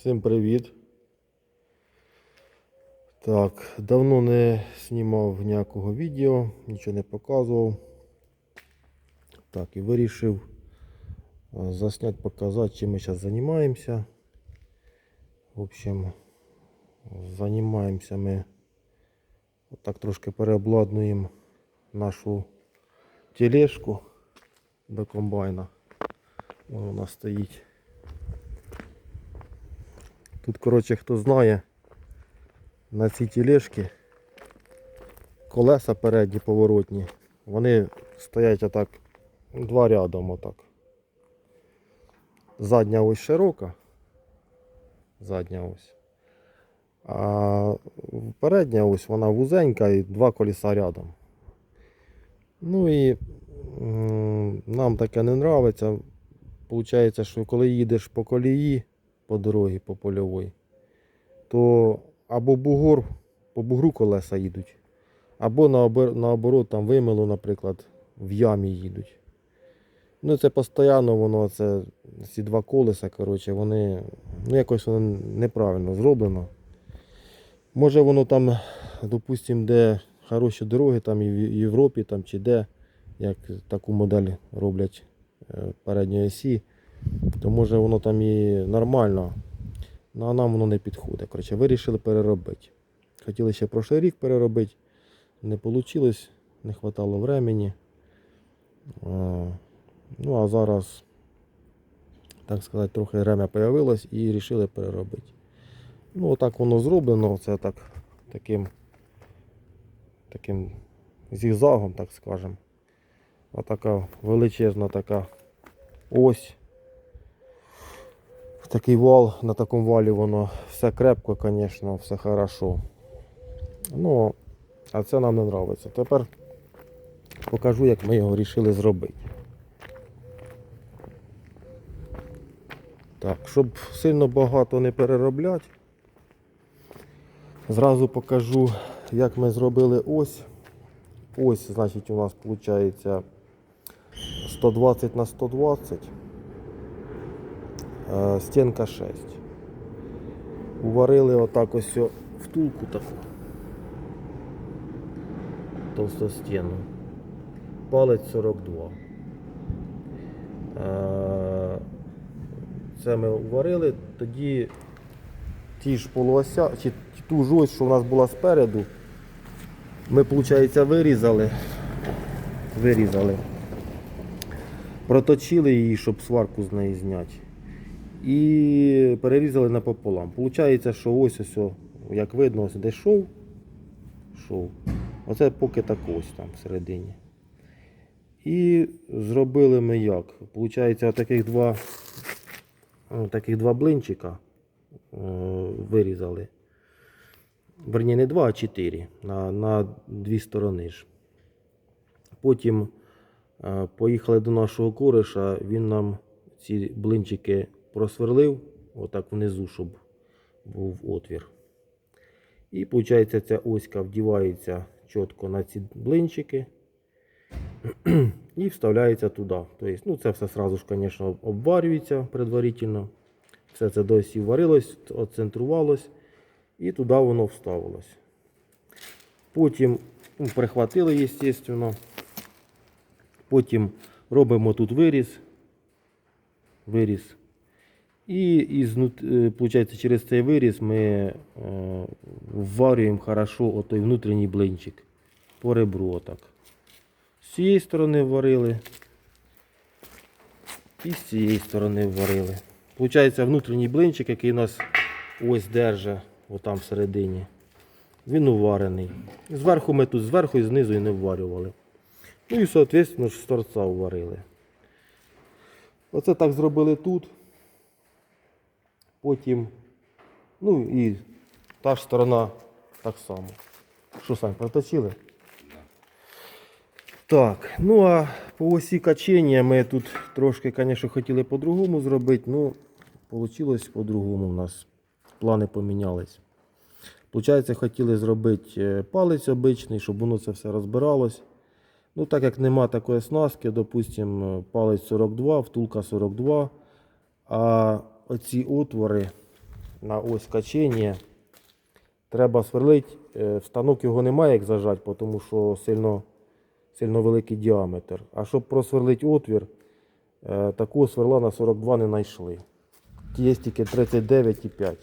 Всім привіт. Так, давно не знімав ніякого відео, нічого не показував. Так, і вирішив засняти, показати, чим ми зараз займаємося. В общем, займаємося ми так трошки переобладнуємо нашу тележку до комбайна. Вона стоїть. Тут, коротше, хто знає, на цій тележці колеса передні поворотні, вони стоять отак два рядом отак. Задня ось широка. Задня ось. А передня ось вона вузенька і два колеса рядом. Ну і нам таке не нравиться. Получається, що коли їдеш по колії, по дорозі, по польовій, то або бугор, по бугру колеса їдуть, або наоборот там вимило, наприклад, в ямі їдуть. Ну це постійно воно, це ці два колеса, коротше, вони, ну якось воно неправильно зроблено. Може воно там, допустим, де хороші дороги, там і в Європі там, чи де, як таку модель роблять е, передньої осі, то може воно там і нормально, ну, а нам воно не підходить. Коротше, вирішили переробити. Хотіли ще прошлий рік переробити, не вийшло, не вистачало времени. Ну а зараз, так сказати, трохи время появилось і вирішили переробити. Ну, отак воно зроблено, це так, таким, таким зігзагом, так скажемо. Отака величезна така ось. Такий вал, на такому валі воно все крепко, звісно, все хорошо. Ну, а це нам не подобається. Тепер покажу, як ми його вирішили зробити. Так, щоб сильно багато не переробляти, зразу покажу, як ми зробили ось. Ось, значить, у нас виходить 120 на 120. Е, Стінка 6. Уварили отак ось втулку таку. Товстостінну. Палець 42. Е, Це ми уварили, тоді ті ж полуося, чи ту ж що в нас була спереду, ми, виходить, вирізали. Вирізали. Проточили її, щоб сварку з неї зняти. І перерізали напополам. Получається, що ось ось, як видно, ось де шов. Шов. Оце поки так ось там всередині. І зробили ми як? Получається, таких два, таких два блинчика е, вирізали. Верні, не два, а чотири. На, на дві сторони ж. Потім е, поїхали до нашого кореша, він нам ці блинчики просверлив, отак внизу, щоб був отвір. І виходить, ця оська вдівається чітко на ці блинчики і вставляється туди. Тобто, ну, це все сразу ж, звісно, обварюється предварительно. Все це до осі варилось, оцентрувалось і туди воно вставилось. Потім ну, прихватили, звісно. Потім робимо тут виріз. Виріз. І із, виходить, через цей виріз ми е, вварюємо хорошо отой внутрішній блинчик по ребру отак. З цієї сторони варили. І з цієї сторони варили. Получається внутрішній блинчик, який нас ось держить, отам всередині. Він уварений. Зверху ми тут зверху і знизу і не вварювали. Ну і, соответственно, з торця вварили. Оце так зробили тут. Потім, ну і та ж сторона так само. Що сам проточили? Так, ну а по осі качення ми тут трошки, звісно, хотіли по-другому зробити, ну, вийшло по-другому у нас. Плани помінялись. Получається, хотіли зробити е, палець обичний, щоб воно це все розбиралось. Ну, так як нема такої оснастки, допустимо, палець 42, втулка 42, а оці отвори, на ось качення. Треба сверлити. Е, В станок його немає як зажати, тому що сильно, сильно великий діаметр. А щоб просверлити отвір, е, такого сверла на 42 не знайшли. Є тільки 39,5.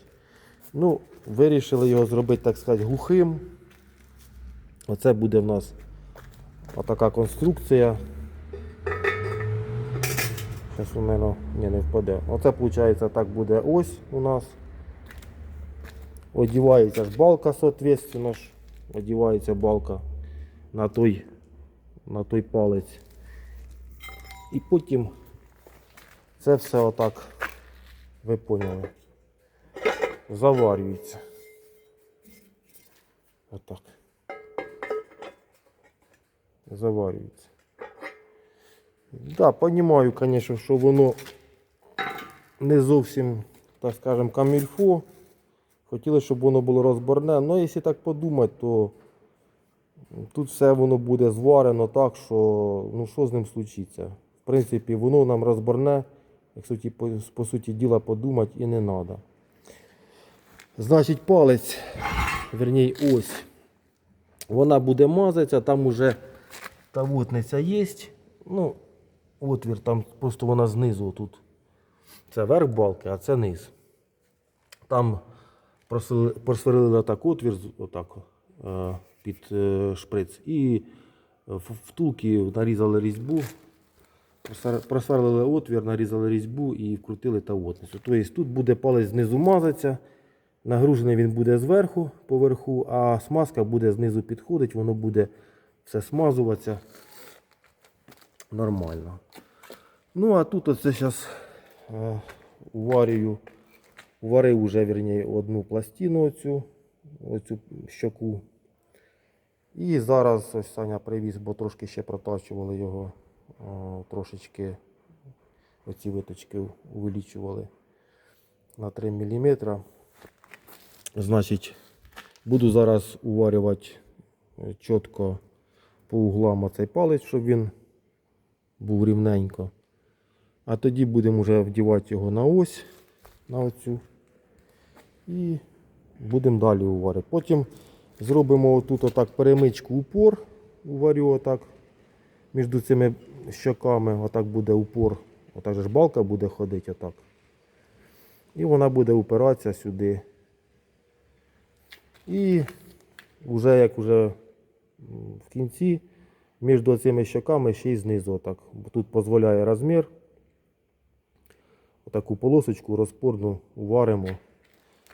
Ну, вирішили його зробити, так сказати, глухим. Оце буде в нас отака конструкція. Зараз у мене ні, не впаде. Оце виходить так буде ось у нас. Одівається ж балка, соответственно ж. Одівається балка на той, на той палець. І потім це все отак, ви поняли, заварюється. Отак. Заварюється. Да, понимаю, конечно, що воно не зовсім, так скажем, камільфо. Хотіли, щоб воно було розборне. Але якщо так подумати, то тут все воно буде зварено так, що ну що з ним случиться. В принципі, воно нам розборне, якщо по, по суті діла подумати, і не треба. Значить, палець, верній, ось. Вона буде мазатися, там уже та вутниця є. Ну, отвір там просто вона знизу тут. Це верх балки, а це низ. Там просверлили, отак отвір, отак, е, під е, шприц. І втулки нарізали різьбу, просвер- просверлили отвір, нарізали різьбу і вкрутили та отницю. Тобто тут буде палець знизу мазатися, нагружений він буде зверху, поверху, а смазка буде знизу підходить, воно буде все смазуватися нормально. Ну, а тут оце зараз е, уварюю, уварив уже вірні, одну пластину оцю, оцю щоку. І зараз ось Саня привіз, бо трошки ще протачували його, о, трошечки оці виточки увеличували на 3 мм. Значить, буду зараз уварювати е, чітко по углам оцей палець, щоб він був рівненько. А тоді будемо вже вдівати його на ось, на оцю. І будемо далі уварити. Потім зробимо отут отак перемичку упор, уварю отак між цими щоками, отак буде упор. Отак же ж балка буде ходити отак. І вона буде упиратися сюди. І вже як вже в кінці між цими щоками ще й знизу отак. Тут дозволяє розмір. Отаку полосочку розпорну уваримо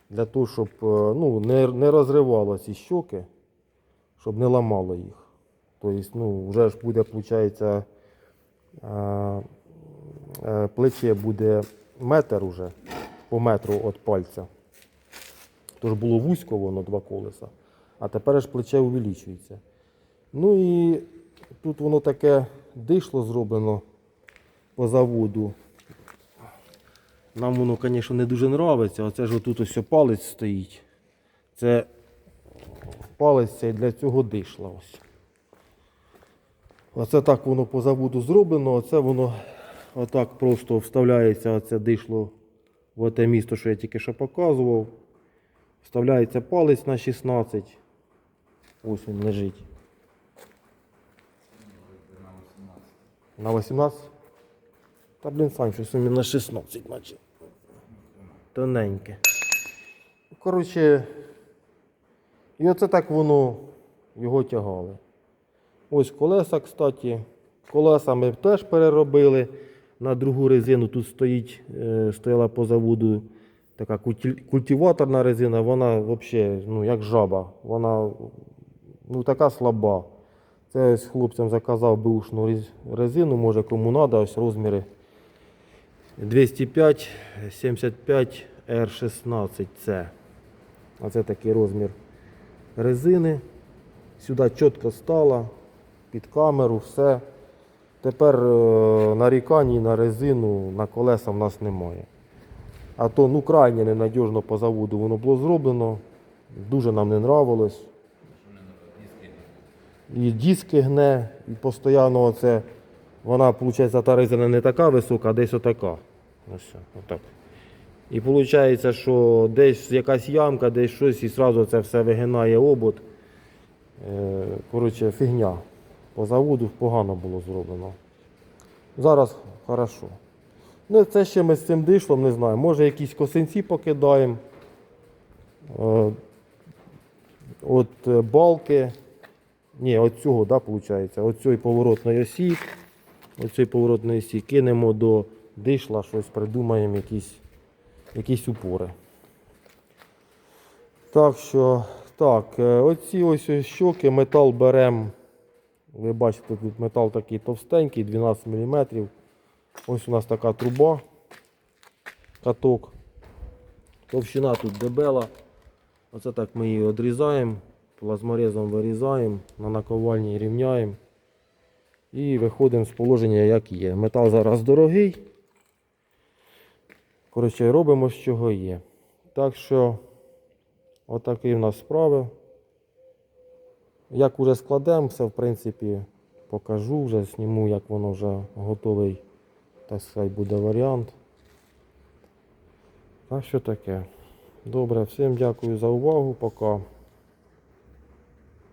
для того, щоб е, ну, не, не розривало ці щоки, щоб не ламало їх. Тобто, ну, вже ж буде, виходить, е, е, плече буде метр уже, по метру від пальця. Тож було вузько воно два колеса, а тепер ж плече увеличується. Ну і тут воно таке дишло зроблено по заводу. Нам воно, звісно, не дуже подобається. Оце ж отут ось палець стоїть. Це палець цей для цього дишла. Ось. Оце так воно по заводу зроблено. Оце воно отак просто вставляється оце дишло в те місто, що я тільки що показував. Вставляється палець на 16. Ось він лежить. На 18? Та блін, сам щось він на 16, наче. Тоненьке. Коротше, і оце так воно його тягали. Ось колеса, кстати. Колеса ми теж переробили на другу резину. Тут стоїть, е, стояла по заводу така культиваторна резина, вона взагалі ну, як жаба. Вона ну, така слаба. Це ось хлопцям заказав бушну резину, може кому треба, ось розміри 205 75 R16 c Оце такий розмір резини. Сюди чітко стала, під камеру, все. Тепер е, нарікань на резину, на колеса в нас немає. А то ну, крайне ненадіжно по заводу воно було зроблено. Дуже нам не нравилось. І диски гне, і постійно оце, вона, виходить, та резина не така висока, а десь отака. Ось, отак. І виходить, що десь якась ямка, десь щось, і одразу це все вигинає обод. Е, Коротше, фігня. По заводу погано було зроблено. Зараз хорошо. Ну, це ще ми з цим дишлом, не знаю. Може якісь косинці покидаємо. Е, От е, балки. Ні, от цього, да, виходить. От поворотної осі. От поворотної осі кинемо до дишла, щось придумаємо, якісь, якісь упори. Так що, так, е, оці ось щоки, метал беремо. Ви бачите, тут метал такий товстенький, 12 мм. Ось у нас така труба, каток. Товщина тут дебела. Оце так ми її відрізаємо, плазморезом вирізаємо, на наковальні рівняємо. І виходимо з положення, як є. Метал зараз дорогий. Коротше, робимо з чого є. Так що, отакі в нас справи. Як уже складемо, все в принципі покажу вже, зніму, як воно вже готовий, так сказати, буде варіант. Так що таке. Добре, всім дякую за увагу. Пока.